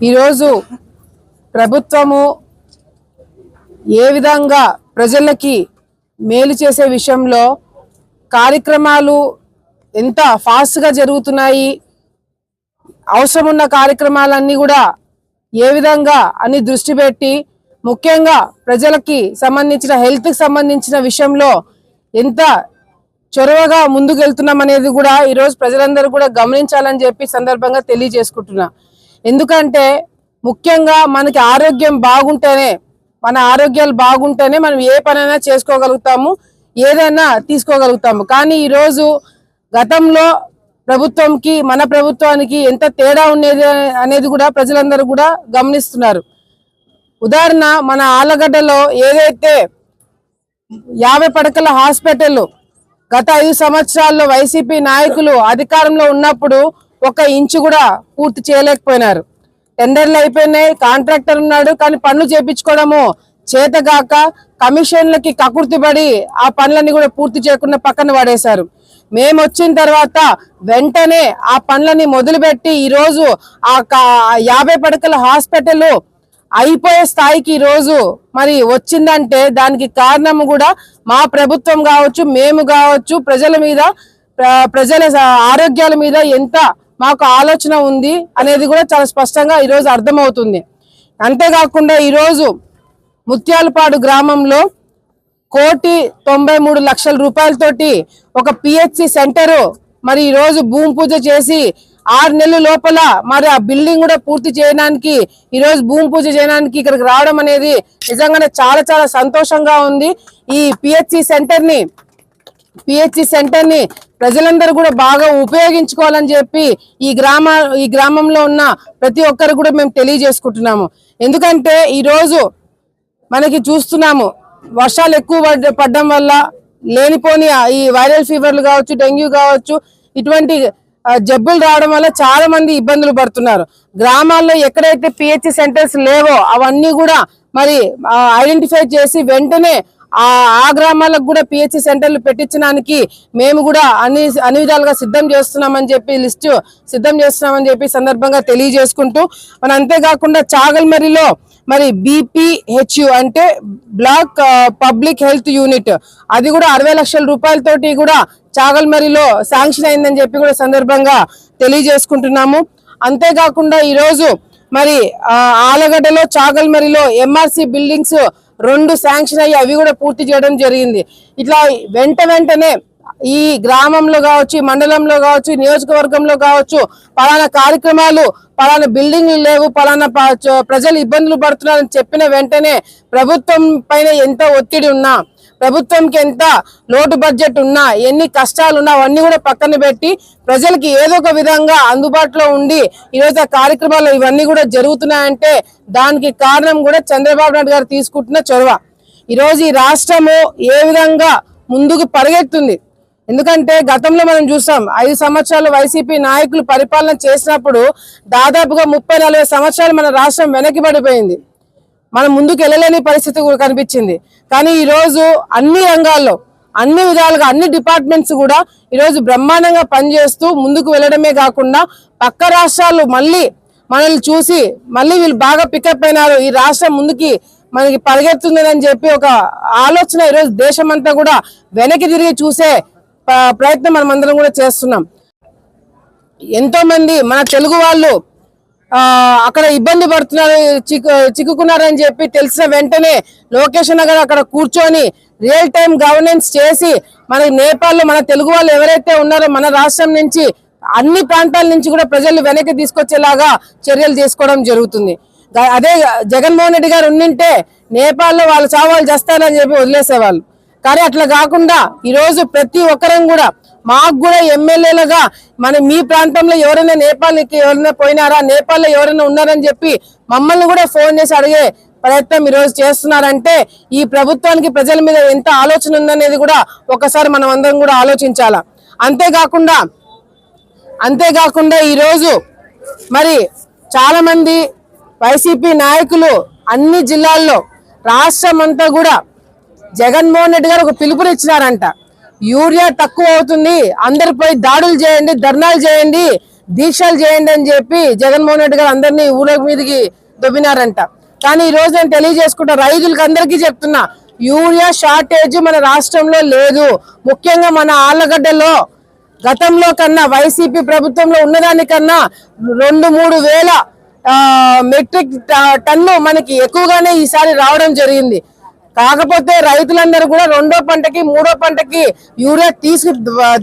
ఈరోజు ప్రభుత్వము ఏ విధంగా ప్రజలకి మేలు చేసే విషయంలో కార్యక్రమాలు ఎంత ఫాస్ట్గా జరుగుతున్నాయి అవసరం ఉన్న కార్యక్రమాలన్నీ కూడా ఏ విధంగా అని దృష్టి పెట్టి ముఖ్యంగా ప్రజలకి సంబంధించిన హెల్త్కి సంబంధించిన విషయంలో ఎంత చొరవగా ముందుకెళ్తున్నాం అనేది కూడా ఈరోజు ప్రజలందరూ కూడా గమనించాలని చెప్పి సందర్భంగా తెలియజేసుకుంటున్నా. ఎందుకంటే ముఖ్యంగా మనకి ఆరోగ్యం బాగుంటేనే మన ఆరోగ్యాలు బాగుంటేనే మనం ఏ పనైనా చేసుకోగలుగుతాము ఏదైనా తీసుకోగలుగుతాము. కానీ ఈరోజు గతంలో ప్రభుత్వంకి మన ప్రభుత్వానికి ఎంత తేడా ఉండేది అనేది కూడా ప్రజలందరూ కూడా గమనిస్తున్నారు. ఉదాహరణ మన ఆలగడ్డలో ఏదైతే యాభై పడకల హాస్పిటల్ గత ఐదు సంవత్సరాల్లో వైసీపీ నాయకులు అధికారంలో ఉన్నప్పుడు ఒక ఇంచు కూడా పూర్తి చేయలేకపోయినారు. టెండర్లు అయిపోయినాయి కాంట్రాక్టర్ ఉన్నాడు కానీ పనులు చేపించుకోవడము చేతగాక కమిషన్లకి కకుర్తిపడి ఆ పనులన్నీ కూడా పూర్తి చేయకుండా పక్కన పడేశారు. మేము వచ్చిన తర్వాత వెంటనే ఆ పనులని మొదలుపెట్టి ఈరోజు ఆ కా- యాభై పడకల హాస్పిటల్ అయిపోయే స్థాయికి ఈ రోజు మరి వచ్చిందంటే దానికి కారణం కూడా మా ప్రభుత్వం కావచ్చు మేము కావచ్చు ప్రజల మీద ప్రజల ఆరోగ్యాల మీద ఎంత మాకు ఆలోచన ఉంది అనేది కూడా చాలా స్పష్టంగా ఈరోజు అర్థమవుతుంది. అంతేకాకుండా ఈరోజు ముత్యాలపాడు గ్రామంలో కోటి తొంభై మూడు లక్షల రూపాయలతోటి ఒక పిహెచ్సి సెంటరు మరి ఈరోజు భూమి పూజ చేసి ఆరు నెలల లోపల మరి ఆ బిల్డింగ్ కూడా పూర్తి చేయడానికి ఈరోజు భూమి పూజ చేయడానికి ఇక్కడికి రావడం అనేది నిజంగానే చాలా చాలా సంతోషంగా ఉంది. ఈ పిహెచ్సి సెంటర్ని పిహెచ్సి సెంటర్ని ప్రజలందరూ కూడా బాగా ఉపయోగించుకోవాలని చెప్పి ఈ గ్రామ ఈ గ్రామంలో ఉన్న ప్రతి ఒక్కరు కూడా మేము తెలియజేసుకుంటున్నాము. ఎందుకంటే ఈరోజు మనకి చూస్తున్నాము వర్షాలు ఎక్కువ పడ్డ- పడ్డం వల్ల లేనిపోని ఈ వైరల్ ఫీవర్లు కావచ్చు డెంగ్యూ కావచ్చు ఇటువంటి జబ్బులు రావడం వల్ల చాలా మంది ఇబ్బందులు పడుతున్నారు. గ్రామాల్లో ఎక్కడైతే పిహెచ్ సెంటర్స్ లేవో అవన్నీ కూడా మరి ఐడెంటిఫై చేసి వెంటనే ఆ గ్రామాలకు కూడా పిహెచ్సి సెంటర్లు పెట్టించడానికి మేము కూడా అన్ని అన్ని విధాలుగా సిద్ధం చేస్తున్నామని చెప్పి లిస్టు సిద్ధం చేస్తున్నామని చెప్పి సందర్భంగా తెలియజేసుకుంటూ మన అంతేకాకుండా చాగల్మరిలో మరి బీపీహెచ్యు అంటే బ్లాక్ పబ్లిక్ హెల్త్ యూనిట్. అది కూడా అరవై లక్షల రూపాయలతోటి కూడా చాగల్మరిలో శాంక్షన్ అయిందని చెప్పి కూడా సందర్భంగా తెలియజేసుకుంటున్నాము. అంతేకాకుండా ఈరోజు మరి ఆలగడ్డలో చాగల్మరిలో ఎంఆర్సి బిల్డింగ్స్ రెండు శాంక్షన్ అయ్యి అవి కూడా పూర్తి చేయడం జరిగింది. ఇట్లా వెంట వెంటనే ఈ గ్రామంలో కావచ్చు మండలంలో కావచ్చు నియోజకవర్గంలో కావచ్చు పలానా కార్యక్రమాలు పలానా బిల్డింగ్లు లేవు పలానా ప- చ- ప్రజలు ఇబ్బందులు పడుతున్నారని చెప్పిన వెంటనే ప్రభుత్వం పైన ఎంత ఒత్తిడి ఉన్నా ప్రభుత్వంకి ఎంత లోటు బడ్జెట్ ఉన్నా ఎన్ని కష్టాలు ఉన్నా అవన్నీ కూడా పక్కన పెట్టి ప్రజలకి ఏదో ఒక విధంగా అందుబాటులో ఉండి ఈరోజు ఆ కార్యక్రమాలు ఇవన్నీ కూడా జరుగుతున్నాయంటే దానికి కారణం కూడా చంద్రబాబు నాయుడు గారు తీసుకుంటున్న చొరవ. ఈరోజు ఈ రాష్ట్రము ఏ విధంగా ముందుకు పరిగెత్తుంది? ఎందుకంటే గతంలో మనం చూసాం ఐదు సంవత్సరాలు వైసీపీ నాయకులు పరిపాలన చేసినప్పుడు దాదాపుగా ముప్పై నలభై సంవత్సరాలు మన రాష్ట్రం వెనక్కి పడిపోయింది. మనం ముందుకు వెళ్ళలేని పరిస్థితి కూడా కనిపించింది. కానీ ఈరోజు అన్ని రంగాల్లో అన్ని విధాలుగా అన్ని డిపార్ట్మెంట్స్ కూడా ఈరోజు బ్రహ్మాండంగా పనిచేస్తూ ముందుకు వెళ్ళడమే కాకుండా పక్క రాష్ట్రాలు మళ్ళీ మనల్ని చూసి మళ్ళీ వీళ్ళు బాగా పికప్ అయినారు. ఈ రాష్ట్రం ముందుకి మనకి పరిగెత్తుందని చెప్పి ఒక ఆలోచన ఈరోజు దేశమంతా కూడా వెనక్కి తిరిగి చూసే ప్రయత్నం మనం అందరం కూడా చేస్తున్నాం. ఎంతోమంది మన తెలుగు వాళ్ళు అక్కడ ఇబ్బంది పడుతున్నారు చిక్కు చిక్కుకున్నారని చెప్పి తెలిసిన వెంటనే లోకేష్ గారు అక్కడ కూర్చొని రియల్ టైం గవర్నెన్స్ చేసి మన నేపాల్లో మన తెలుగు వాళ్ళు ఎవరైతే ఉన్నారో మన రాష్ట్రం నుంచి అన్ని ప్రాంతాల నుంచి కూడా ప్రజలు వెనక్కి తీసుకొచ్చేలాగా చర్యలు తీసుకోవడం జరుగుతుంది. అదే జగన్మోహన్ రెడ్డి గారు ఉండింటే నేపాల్లో వాళ్ళు చావాళ్ళు చేస్తారని చెప్పి వదిలేసేవాళ్ళు. కానీ అట్లా కాకుండా ఈరోజు ప్రతి ఒక్కరం కూడా మాకు కూడా ఎమ్మెల్యేలుగా మన మీ ప్రాంతంలో ఎవరైనా నేపాల్కి ఎవరైనా పోయినారా? నేపాల్లో ఎవరైనా ఉన్నారని చెప్పి మమ్మల్ని కూడా ఫోన్ చేసి అడిగే ప్రయత్నం ఈరోజు చేస్తున్నారంటే ఈ ప్రభుత్వానికి ప్రజల మీద ఎంత ఆలోచన ఉందనేది కూడా ఒకసారి మనం అందరం కూడా ఆలోచించాలా. అంతేకాకుండా అంతేకాకుండా ఈరోజు మరి చాలా మంది వైసీపీ నాయకులు అన్ని జిల్లాల్లో రాష్ట్రం అంతా కూడా జగన్మోహన్ రెడ్డి గారు ఒక పిలుపునిచ్చినారంట. యూరియా తక్కువ అవుతుంది. అందరిపై దాడులు చేయండి ధర్నాలు చేయండి దీక్షలు చేయండి అని చెప్పి జగన్మోహన్ రెడ్డి గారు అందరినీ ఊళ్ళ మీదకి దొబ్బినారంట. కానీ ఈ రోజు నేను తెలియజేసుకుంటా రైతులకు అందరికీ చెప్తున్నా యూరియా షార్టేజ్ మన రాష్ట్రంలో లేదు. ముఖ్యంగా మన ఆళ్ళగడ్డలో గతంలో కన్నా వైసీపీ ప్రభుత్వంలో ఉన్నదానికన్నా రెండు మూడు వేల మెట్రిక్ టన్ను మనకి ఎక్కువగానే ఈసారి రావడం జరిగింది. కాకపోతే రైతులందరూ కూడా రెండో పంటకి మూడో పంటకి యూరియా తీసుకు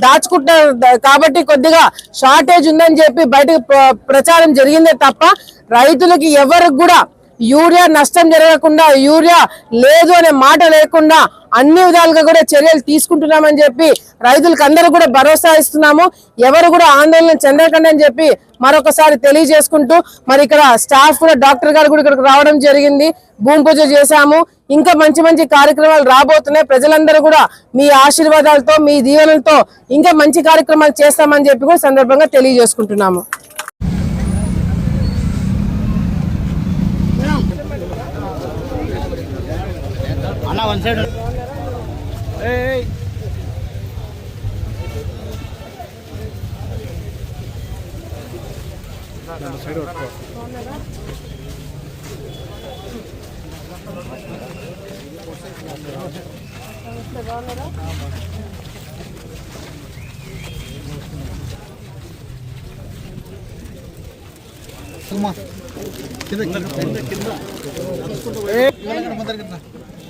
దాచుకుంటారు కాబట్టి కొద్దిగా షార్టేజ్ ఉందని చెప్పి బయటకు ప్ర- ప్రచారం జరిగిందే తప్ప రైతులకి ఎవరికి కూడా యూరియా నష్టం జరగకుండా యూరియా లేదు అనే మాట లేకుండా అన్ని విధాలుగా కూడా చర్యలు తీసుకుంటున్నామని చెప్పి రైతులకు అందరూ కూడా భరోసా ఇస్తున్నాము. ఎవరు కూడా ఆందోళన చెందకండి అని చెప్పి మరొకసారి తెలియజేసుకుంటూ మరి ఇక్కడ స్టాఫ్ కూడా డాక్టర్ గారు కూడా ఇక్కడికి రావడం జరిగింది. భూమి పూజ చేశాము. ఇంకా మంచి మంచి కార్యక్రమాలు రాబోతున్నాయి. ప్రజలందరూ కూడా మీ ఆశీర్వాదాలతో మీ దీవెనలతో ఇంకా మంచి కార్యక్రమాలు చేస్తామని చెప్పి కూడా సందర్భంగా తెలియజేసుకుంటున్నాము. అన్న వన్ సైడ్ కొంచెం సైడ్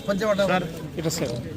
ఆద్యవనితాభ్యానం సుదేశాం సర్వాభీష్టపదాయక సంరక్షకార్కణం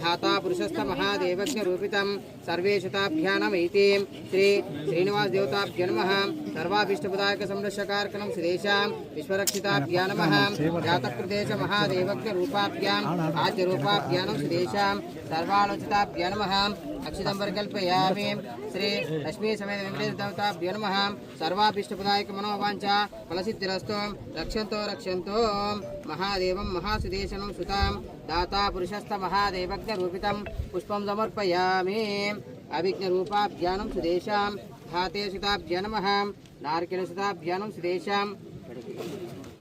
ధాతా పురుషస్థ మహాదేవజ్ఞ రూపితం సర్వేషతాభ్యానమైతే శ్రీ శ్రీనివాస దేవతాభ్య నమ సర్వాభీష్టపదాయక సంరక్షకార్కణం సుదేశాం విశ్వరక్షితాభ్యా నమ జాతకృదేశ మహాదేవజ్ఞ రూపాభ్యాం ఆద్య రూపాభ్యానం సుదేశాం సర్వాలోచితాభ్యా నమ అక్షితం పరికల్పయామి శ్రీ లక్ష్మీ సమేత వెంకటేశ్వర దేవతాభ్యో నమ. సర్వాభీష్టపదాయక మనోవాంఛ ఫలసిద్ధిరస్తు. రక్షంతో రక్షంతో. మహాదేవం మహాసుదేశనం సుతాం. దాతా పురుషస్థ మహాదేవజ్ఞ రూపితం పుష్పం సమర్పయామి. అవిఘ్న రూపాభ్యానం సుదేశాం.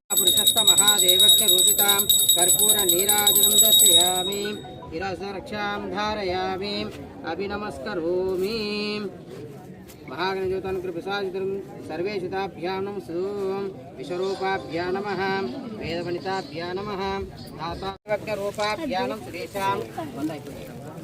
ధాతే సుతాభ్య నమ నారికేల సుతాభ్యానం సుదేశాం పురుషస్థ మహాదేవజ్ఞ రూపితాం కర్పూర నీరాజనం దర్శయామి శిరసరక్షాం ధారయామి అభినమస్కరోమి మహాగణజ్యోతానుకృపసాదితం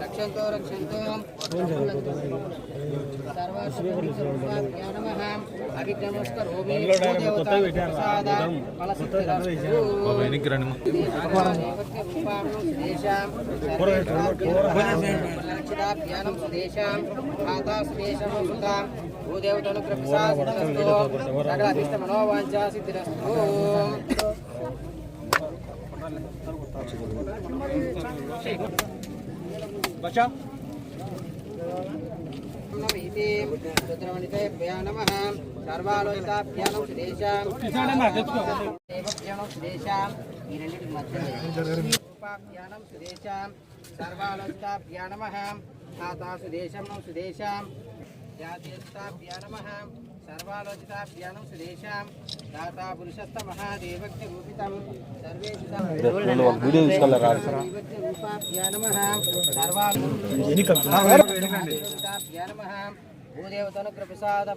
రక్షంతో రక్షంతో సర్వాభ్యా అభిజ్ఞమస్కరోమి ప్రసాద సుదేశాం మాతా సుదేశం సుతాం సకల అభిష్ట మనోవాంఛా సిద్ధిరస్తు బచ్చా? నమః. రుద్రమణితేభ్యో నమః. సర్వాలోచితాభ్యానం సుదేశాం. దేవభ్యానం సుదేశాం సర్వాలోచితాభ్యానం సుదేశాం దాతా పురుషత్త మహాదేవజ్ఞ రూపితం సర్వేషు రూపాభ్యా నమః సర్వాలోచితాభ్యా నమః భూదేవతనుగ్రహ ప్రసాద